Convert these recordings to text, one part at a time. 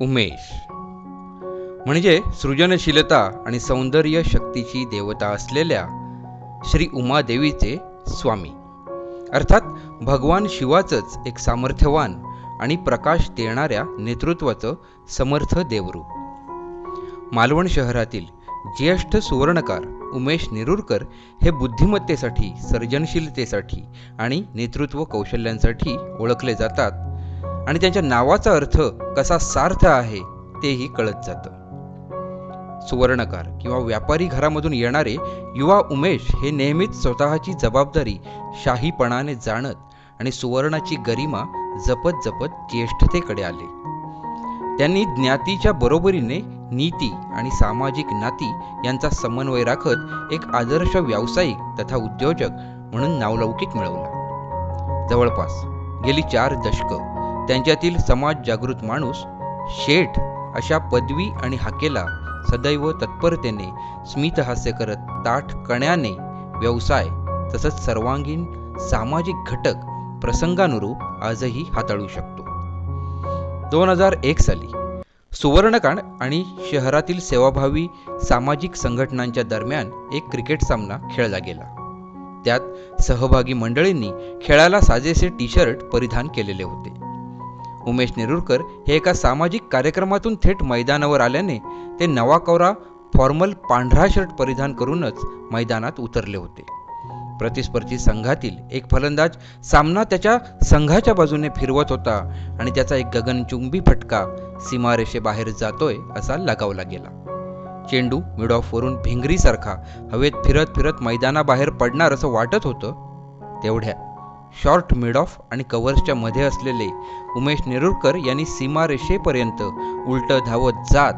उमेश. म्हणजे सृजनशीलता आणि सौंदर्य शक्तीची देवता असलेल्या श्री उमादेवीचे स्वामी. अर्थात भगवान शिवाचंच एक सामर्थ्यवान आणि प्रकाश देणाऱ्या नेतृत्वाचं समर्थ देवरूप. मालवण शहरातील ज्येष्ठ सुवर्णकार उमेश नेरूरकर हे बुद्धिमत्तेसाठी सर्जनशीलतेसाठी आणि नेतृत्व कौशल्यांसाठी ओळखले जातात. आणि त्यांच्या नावाचा अर्थ कसा सार्थ आहे तेही कळत जातं. सुवर्णकार किंवा व्यापारी घरामधून येणारे युवा उमेश हे नेहमीच स्वतःची जबाबदारी शाहीपणाने जाणत आणि सुवर्णाची गरिमा जपत जपत ज्येष्ठतेकडे आले. त्यांनी ज्ञातीच्या बरोबरीने नीती आणि सामाजिक नाती यांचा समन्वय राखत एक आदर्श व्यावसायिक तथा उद्योजक म्हणून नावलौकिक मिळवला. जवळपास गेली चार दशकं त्यांच्यातील समाज जागृत माणूस शेठ अशा पदवी आणि हाकेला सदैव तत्परतेने स्मितहास्य करत ताठ कण्याने व्यवसाय तसंच सर्वांगीण सामाजिक घटक प्रसंगानुरूप आजही हाताळू शकतो. दोन हजार एक साली सुवर्णकांड आणि शहरातील सेवाभावी सामाजिक संघटनांच्या दरम्यान एक क्रिकेट सामना खेळला गेला. त्यात सहभागी मंडळींनी खेळाला साजेसे टी शर्ट परिधान केलेले होते. उमेश नेरुरकर हे एका सामाजिक कार्यक्रमातून थेट मैदानावर आल्याने ते नवाकवरा फॉर्मल पांढरा शर्ट परिधान करूनच मैदानात उतरले होते. प्रतिस्पर्धी संघातील एक फलंदाज सामना त्याच्या संघाच्या बाजूने फिरवत होता आणि त्याचा एक गगनचुंबी फटका सीमारेषेबाहेर जातोय असा लगावला गेला. चेंडू मिड ऑफवरून भिंगरीसारखा हवेत फिरत फिरत मैदानाबाहेर पडणार असं वाटत होतं तेवढ्या शॉर्ट मिड ऑफ आणि कव्हर्सच्या मध्ये असलेले उमेश नेरुरकर यांनी सीमारेषेपर्यंत उलट धावत जात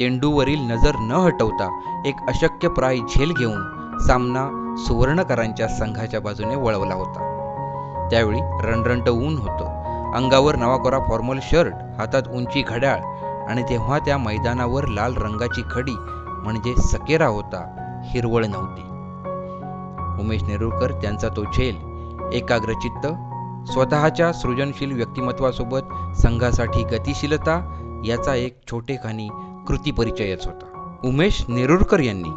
चेंडूवरील नजर न हटवता एक अशक्यप्राय झेल घेऊन सामना सुवर्णकरांच्या संघाच्या बाजूने वळवला होता. त्यावेळी रणरणट ऊन होतं. अंगावर नवाकोरा फॉर्मल शर्ट हातात उंची घड्याळ आणि तेव्हा त्या मैदानावर लाल रंगाची खडी म्हणजे सकेरा होता हिरवळ नव्हती. उमेश नेरुरकर त्यांचा तो झेल एकाग्रचित्त स्वतःच्या सृजनशील व्यक्तिमत्वासोबत संघासाठी गतिशीलता याचा एक छोटेखानी कृतीपरिचयच होता. उमेश नेरुरकर यांनी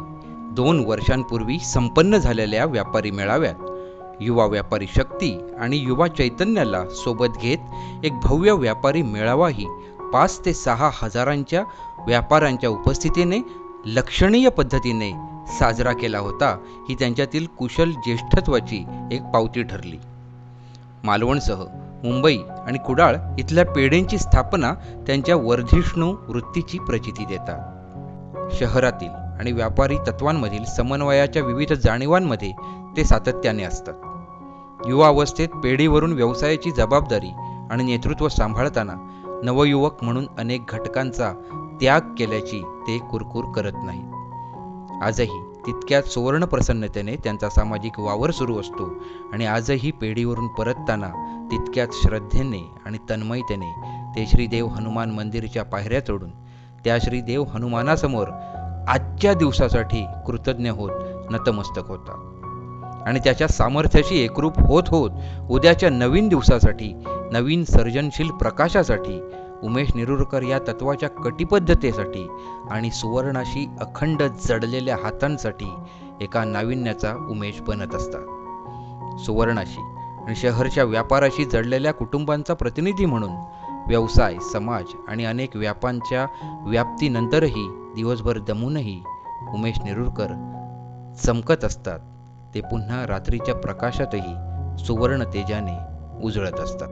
दोन वर्षांपूर्वी संपन्न झालेल्या व्यापारी मेळाव्यात युवा व्यापारी शक्ती आणि युवा चैतन्याला सोबत घेत एक भव्य व्यापारी मेळावाही पाच ते सहा हजारांच्या व्यापाऱ्यांच्या उपस्थितीने लक्षणीय पद्धतीने साजरा केला होता ही त्यांच्यातील कुशल ज्येष्ठत्वाची एक पावती ठरली. मालवणसह मुंबई आणि कुडाळ इथल्या पेढेंची स्थापना त्यांच्या वर्धिष्णू वृत्तीची प्रचिती देतात. शहरातील आणि व्यापारी तत्वांमधील समन्वयाच्या विविध जाणीवांमध्ये ते सातत्याने असतात. युवा अवस्थेत पेढीवरून व्यवसायाची जबाबदारी आणि नेतृत्व सांभाळताना नवयुवक म्हणून अनेक घटकांचा त्याग केल्याची ते कुरकुर करत नाहीत. आजही तितक्याच सुवर्ण प्रसन्नतेने त्यांचा सामाजिक वावर सुरू असतो आणि आजही पेढीवरून परतताना तितक्याच श्रद्धेने आणि तन्मयतेने ते श्रीदेव हनुमान मंदिरच्या पायऱ्या चढून त्या श्रीदेव हनुमानासमोर आजच्या दिवसासाठी कृतज्ञ होत नतमस्तक होता आणि त्याच्या सामर्थ्याशी एकरूप होत होत उद्याच्या नवीन दिवसासाठी नवीन सर्जनशील प्रकाशासाठी उमेश नेरुरकर या तत्वाच्या कटिबद्धतेसाठी आणि सुवर्णाशी अखंड जडलेल्या हातांसाठी एका नाविन्याचा उमेश बनत असतात. सुवर्णाशी आणि शहरच्या व्यापाराशी जडलेल्या कुटुंबांचा प्रतिनिधी म्हणून व्यवसाय समाज आणि अनेक व्यापांच्या व्याप्तीनंतरही दिवसभर दमूनही उमेश नेरुरकर चमकत असतात. ते पुन्हा रात्रीच्या प्रकाशातही सुवर्ण तेजाने उजळत असतात.